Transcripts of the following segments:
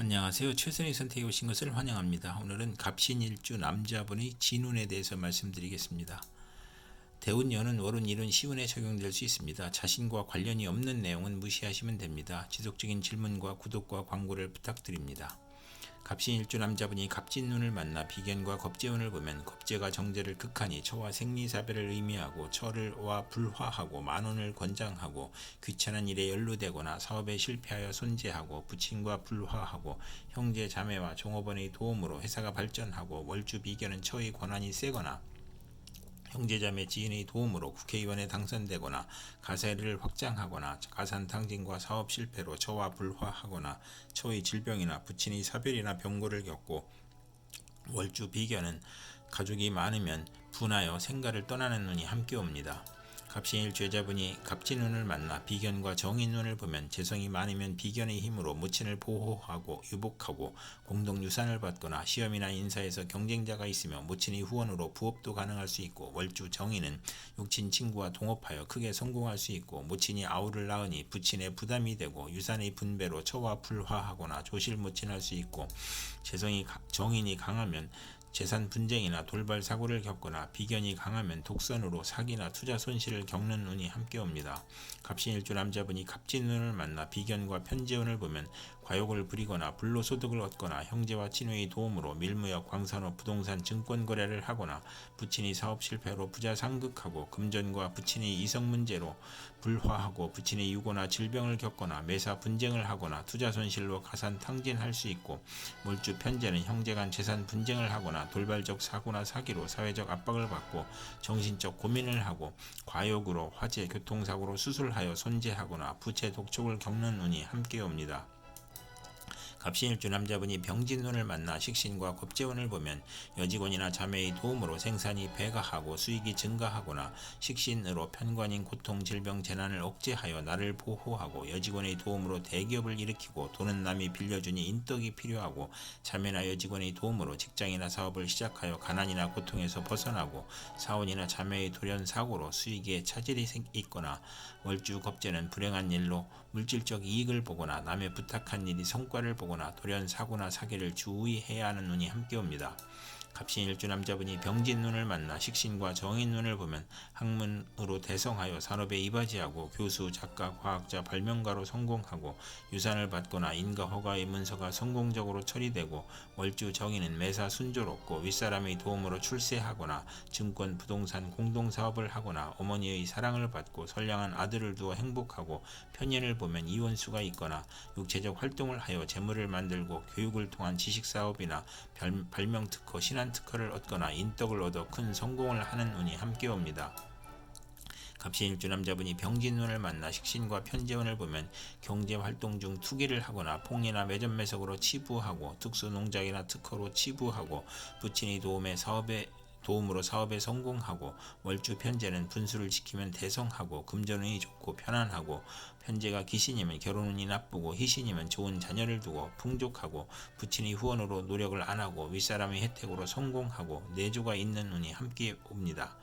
안녕하세요. 최선의 선택에 오신 것을 환영합니다. 오늘은 갑신일주 남자분의 진운에 대해서 말씀드리겠습니다. 대운년은 월운 일은 시운에 적용될 수 있습니다. 자신과 관련이 없는 내용은 무시하시면 됩니다. 지속적인 질문과 구독과 광고를 부탁드립니다. 갑신일주 남자분이 갑진눈을 만나 비견과 겁재운을 보면 겁재가 정제를 극하니 처와 생리사배를 의미하고 처를와 불화하고 만원을 권장하고 귀찮은 일에 연루되거나 사업에 실패하여 손재하고 부친과 불화하고 형제 자매와 종업원의 도움으로 회사가 발전하고 월주 비견은 처의 권한이 세거나 형제자매 지인의 도움으로 국회의원에 당선되거나 가세를 확장하거나 가산 탕진과 사업 실패로 처와 불화하거나 처의 질병이나 부친의 사별이나 병고를 겪고 월주 비견은 가족이 많으면 분하여 생가를 떠나는 눈이 함께 옵니다. 갑신일 죄자분이 갑진운을 만나 비견과 정인운을 보면 재성이 많으면 비견의 힘으로 무친을 보호하고 유복하고 공동 유산을 받거나 시험이나 인사에서 경쟁자가 있으며 무친의 후원으로 부업도 가능할 수 있고 월주 정인은 육친 친구와 동업하여 크게 성공할 수 있고 무친이 아우를 낳으니 부친의 부담이 되고 유산의 분배로 처와 불화하거나 조실무친할 수 있고 재성이 가- 정인이 강하면 재산 분쟁이나 돌발 사고를 겪거나 비견이 강하면 독선으로 사기나 투자 손실을 겪는 운이 함께 옵니다. 갑신일주 남자분이 갑진운을 만나 비견과 편재운을 보면 과욕을 부리거나 불로소득을 얻거나 형제와 친구의 도움으로 밀무역, 광산업, 부동산, 증권 거래를 하거나 부친이 사업 실패로 부자 상극하고 금전과 부친의 이성 문제로 불화하고 부친의 유고나 질병을 겪거나 매사 분쟁을 하거나 투자 손실로 가산 탕진할 수 있고 몰주 편제는 형제 간 재산 분쟁을 하거나 돌발적 사고나 사기로 사회적 압박을 받고 정신적 고민을 하고 과욕으로 화재, 교통사고로 수술하여 손재하거나 부채 독촉을 겪는 운이 함께 옵니다. 갑신일주 남자분이 병진운을 만나 식신과 겁재운을 보면 여직원이나 자매의 도움으로 생산이 배가하고 수익이 증가하거나 식신으로 편관인 고통, 질병, 재난을 억제하여 나를 보호하고 여직원의 도움으로 대기업을 일으키고 돈은 남이 빌려주니 인덕이 필요하고 자매나 여직원의 도움으로 직장이나 사업을 시작하여 가난이나 고통에서 벗어나고 사원이나 자매의 돌연 사고로 수익에 차질이 생- 있거나 월주 겁재는 불행한 일로 물질적 이익을 보거나 남의 부탁한 일이 성과를 보거나 돌연 사고나 사기를 주의해야 하는 운이 함께 옵니다. 갑신일주 남자분이 병진 눈을 만나 식신과 정인 눈을 보면 학문으로 대성하여 산업에 이바지하고 교수, 작가, 과학자, 발명가로 성공하고 유산을 받거나 인가 허가의 문서가 성공적으로 처리되고 월주 정인은 매사 순조롭고 윗사람의 도움으로 출세하거나 증권, 부동산, 공동사업을 하거나 어머니의 사랑을 받고 선량한 아들을 두어 행복하고 편인을 보면 이원수가 있거나 육체적 활동을 하여 재물을 만들고 교육을 통한 지식사업이나 별- 발명특허, 신한 특허를 얻거나 인덕을 얻어 큰 성공을 하는 운이 함께 옵니다. 갑신일주 남자분이 병진운을 만나 식신과 편재운을 보면 경제 활동 중 투기를 하거나 폭리나 매점 매석으로 치부하고 특수 농작이나 특허로 치부하고 부친의 도움에 사업에 도움으로 사업에 성공하고 월주 편제는 분수를 지키면 대성하고 금전운이 좋고 편안하고 편제가 기신이면 결혼운이 나쁘고 희신이면 좋은 자녀를 두고 풍족하고 부친의 후원으로 노력을 안 하고 윗사람의 혜택으로 성공하고 내조가 있는 운이 함께 옵니다.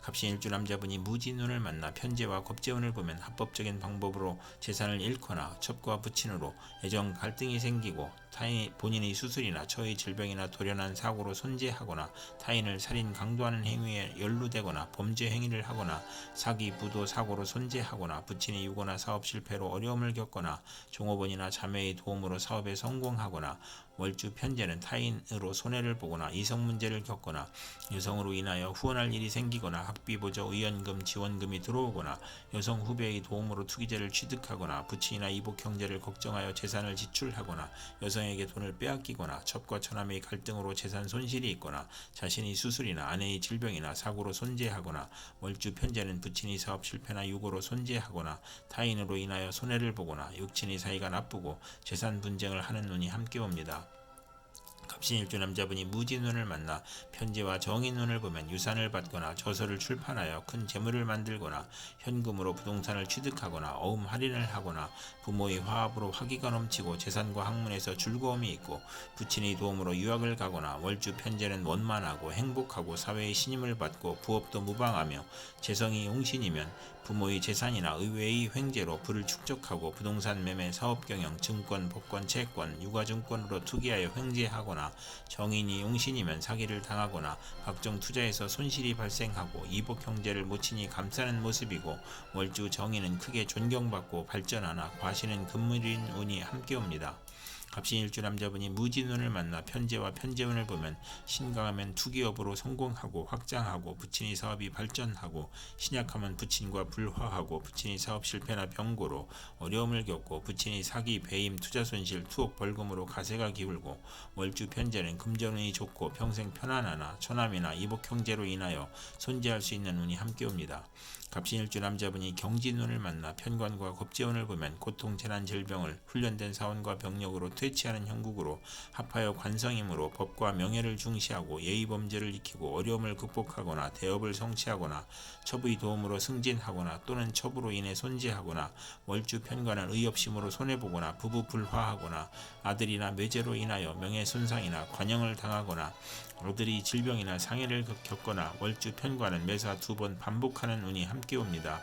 갑신일주 남자분이 무진운을 만나 편제와 겁재운을 보면 합법적인 방법으로 재산을 잃거나 첩과 부친으로 애정 갈등이 생기고 타인 본인의 수술이나 처의 질병이나 돌연한 사고로 손재하거나 타인을 살인 강도하는 행위에 연루되거나 범죄 행위를 하거나 사기 부도 사고로 손재하거나 부친의 유고나 사업 실패로 어려움을 겪거나 종업원이나 자매의 도움으로 사업에 성공하거나 월주 편제는 타인으로 손해를 보거나 이성 문제를 겪거나 여성으로 인하여 후원할 일이 생기거나 학비 보조 의연금 지원금이 들어오거나 여성 후배의 도움으로 투기죄를 취득하거나 부친이나 이복 형제를 걱정하여 재산을 지출하거나 여성 에게 돈을 빼앗기거나 첩과 처남의 갈등으로 재산 손실이 있거나 자신의 수술이나 아내의 질병이나 사고로 손재하거나 월주 편제는 부친의 사업 실패나 유고로 손재하거나 타인으로 인하여 손해를 보거나 육친의 사이가 나쁘고 재산 분쟁을 하는 눈이 함께 옵니다. 갑신일주 남자분이 무진운을 만나 편지와 정인운을 보면 유산을 받거나 저서를 출판하여 큰 재물을 만들거나 현금으로 부동산을 취득하거나 어음 할인을 하거나 부모의 화합으로 화기가 넘치고 재산과 학문에서 즐거움이 있고 부친의 도움으로 유학을 가거나 월주 편제는 원만하고 행복하고 사회의 신임을 받고 부업도 무방하며 재성이 용신이면 부모의 재산이나 의외의 횡재로 부를 축적하고 부동산 매매, 사업 경영, 증권, 복권, 채권, 유가증권으로 투기하여 횡재하거나 정인이 용신이면 사기를 당하거나 각종 투자에서 손실이 발생하고 이복 형제를 모친이 감싸는 모습이고 월주 정인은 크게 존경받고 발전하나 과시는 금물인 운이 함께 옵니다. 갑신일주 남자분이 무진운을 만나 편제와 편제운을 보면 신강하면 투기업으로 성공하고 확장하고 부친이 사업이 발전하고 신약하면 부친과 불화하고 부친이 사업 실패나 병고로 어려움을 겪고 부친이 사기, 배임, 투자 손실, 투옥 벌금으로 가세가 기울고 월주 편제는 금전운이 좋고 평생 편안하나 처남이나 이복 형제로 인하여 손재할 수 있는 운이 함께 옵니다. 갑신일주 남자분이 경진운을 만나 편관과 겁재운을 보면 고통, 재난, 질병을 훈련된 사원과 병력으로 퇴치하는 형국으로 합하여 관성이므로 법과 명예를 중시하고 예의 범죄를 익히고 어려움을 극복하거나 대업을 성취하거나 첩의 도움으로 승진하거나 또는 첩으로 인해 손재하거나 월주 편관은 의협심으로 손해보거나 부부 불화하거나 아들이나 매제로 인하여 명예 손상이나 관영을 당하거나 아들이 질병이나 상해를 겪거나 월주 편관은 매사 두 번 반복하는 운이 함께 옵니다.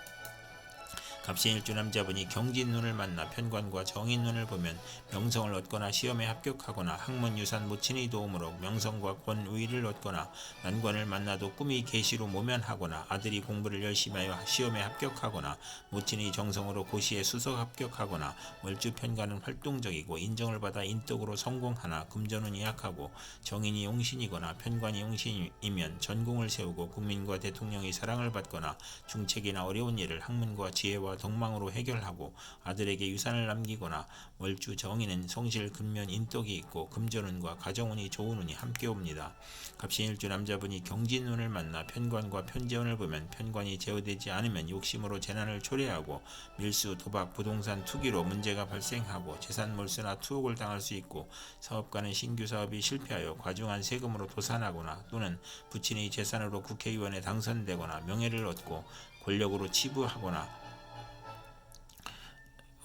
갑신일주 남자분이 경진눈을 만나 편관과 정인눈을 보면 명성을 얻거나 시험에 합격하거나 학문 유산 모친의 도움으로 명성과 권위를 얻거나 난관을 만나도 꿈이 계시로 모면하거나 아들이 공부를 열심히 하여 시험에 합격하거나 모친의 정성으로 고시에 수석 합격하거나 월주 편관은 활동적이고 인정을 받아 인덕으로 성공하나 금전운이 약하고 정인이 용신이거나 편관이 용신이면 전공을 세우고 국민과 대통령의 사랑을 받거나 중책이나 어려운 일을 학문과 지혜와 덕망으로 해결하고 아들에게 유산을 남기거나 월주 정인은 성실 근면 인덕이 있고 금전운과 가정운이 좋은 운이 함께 옵니다. 갑신일주 남자분이 경진운을 만나 편관과 편재운을 보면 편관이 제어되지 않으면 욕심으로 재난을 초래하고 밀수, 도박, 부동산 투기로 문제가 발생하고 재산 몰수나 투옥을 당할 수 있고 사업가는 신규 사업이 실패하여 과중한 세금으로 도산하거나 또는 부친의 재산으로 국회의원에 당선되거나 명예를 얻고 권력으로 치부하거나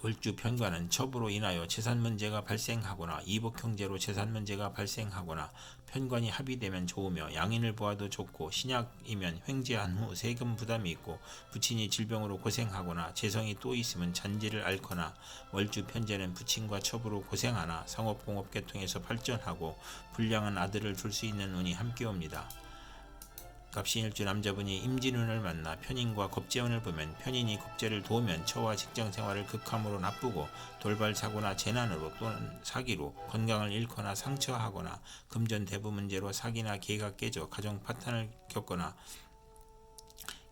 월주 편관은 첩으로 인하여 재산 문제가 발생하거나 이복 형제로 재산 문제가 발생하거나 편관이 합의되면 좋으며 양인을 보아도 좋고 신약이면 횡재한 후 세금 부담이 있고 부친이 질병으로 고생하거나 재성이 또 있으면 잔지를 앓거나 월주 편제는 부친과 첩으로 고생하나 상업공업 계통에서 발전하고 불량한 아들을 둘수 있는 운이 함께 옵니다. 갑신일주 남자분이 임진운을 만나 편인과 겁재운을 보면 편인이 겁재를 도우면 처와 직장 생활을 극함으로 나쁘고 돌발 사고나 재난으로 또는 사기로 건강을 잃거나 상처하거나 금전 대부 문제로 사기나 계가 깨져 가정 파탄을 겪거나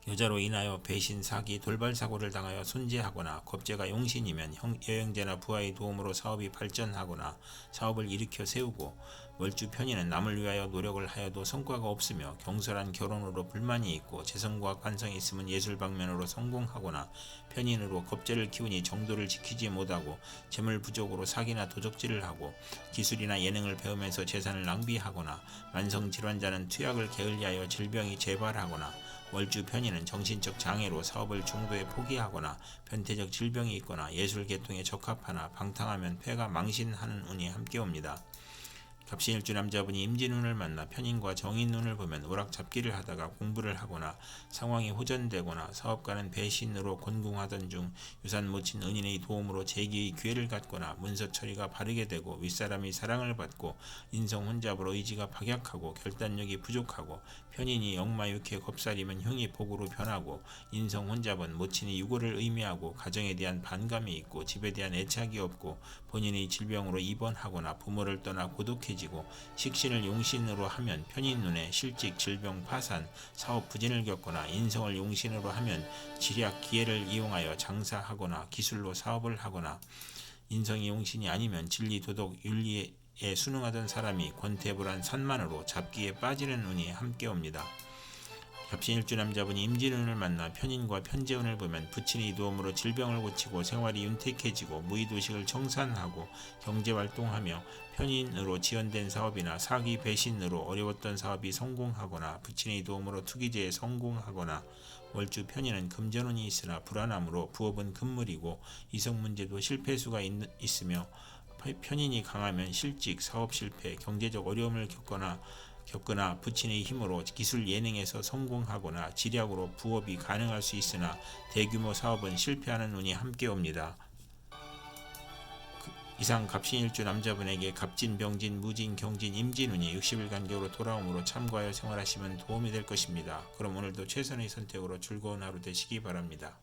여자로 인하여 배신, 사기, 돌발 사고를 당하여 손재하거나 겁재가 용신이면 형, 여행제나 부하의 도움으로 사업이 발전하거나 사업을 일으켜 세우고 월주 편인은 남을 위하여 노력을 하여도 성과가 없으며 경솔한 결혼으로 불만이 있고 재성과 관성이 있으면 예술 방면으로 성공하거나 편인으로 겁재를 키우니 정도를 지키지 못하고 재물 부족으로 사기나 도적질을 하고 기술이나 예능을 배우면서 재산을 낭비하거나 만성 질환자는 투약을 게을리하여 질병이 재발하거나 월주 편인은 정신적 장애로 사업을 중도에 포기하거나 변태적 질병이 있거나 예술 계통에 적합하나 방탕하면 폐가 망신하는 운이 함께 옵니다. 갑신일주 남자분이 임진운을 만나 편인과 정인운을 보면 오락잡기를 하다가 공부를 하거나 상황이 호전되거나 사업가는 배신으로 곤궁하던 중 유산 모친 은인의 도움으로 재기의 기회를 갖거나 문서 처리가 바르게 되고 윗사람이 사랑을 받고 인성 혼잡으로 의지가 박약하고 결단력이 부족하고 편인이 역마육해 겁살이면 형이 복으로 변하고 인성 혼잡은 모친이 유고를 의미하고 가정에 대한 반감이 있고 집에 대한 애착이 없고 본인의 질병으로 입원하거나 부모를 떠나 고독해지고 식신을 용신으로 하면 편인 눈에 실직, 질병, 파산, 사업 부진을 겪거나 인성을 용신으로 하면 지략, 기회를 이용하여 장사하거나 기술로 사업을 하거나 인성이 용신이 아니면 진리, 도덕, 윤리에 순응하던 사람이 권태불한 산만으로 잡기에 빠지는 운이 함께 옵니다. 갑신일주 남자분이 임진운을 만나 편인과 편재운을 보면 부친의 도움으로 질병을 고치고 생활이 윤택해지고 무의도식을 청산하고 경제활동하며 편인으로 지연된 사업이나 사기 배신으로 어려웠던 사업이 성공하거나 부친의 도움으로 투기제에 성공하거나 월주 편인은 금전운이 있으나 불안함으로 부업은 금물이고 이성 문제도 실패수가 있, 있으며 편인이 강하면 실직, 사업 실패, 경제적 어려움을 겪거나 겪거나 부친의 힘으로 기술 예능에서 성공하거나 지략으로 부업이 가능할 수 있으나 대규모 사업은 실패하는 운이 함께 옵니다. 그 이상 갑신일주 남자분에게 갑진, 병진, 무진, 경진, 임진운이 60일 간격으로 돌아오므로 참고하여 생활하시면 도움이 될 것입니다. 그럼 오늘도 최선의 선택으로 즐거운 하루 되시기 바랍니다.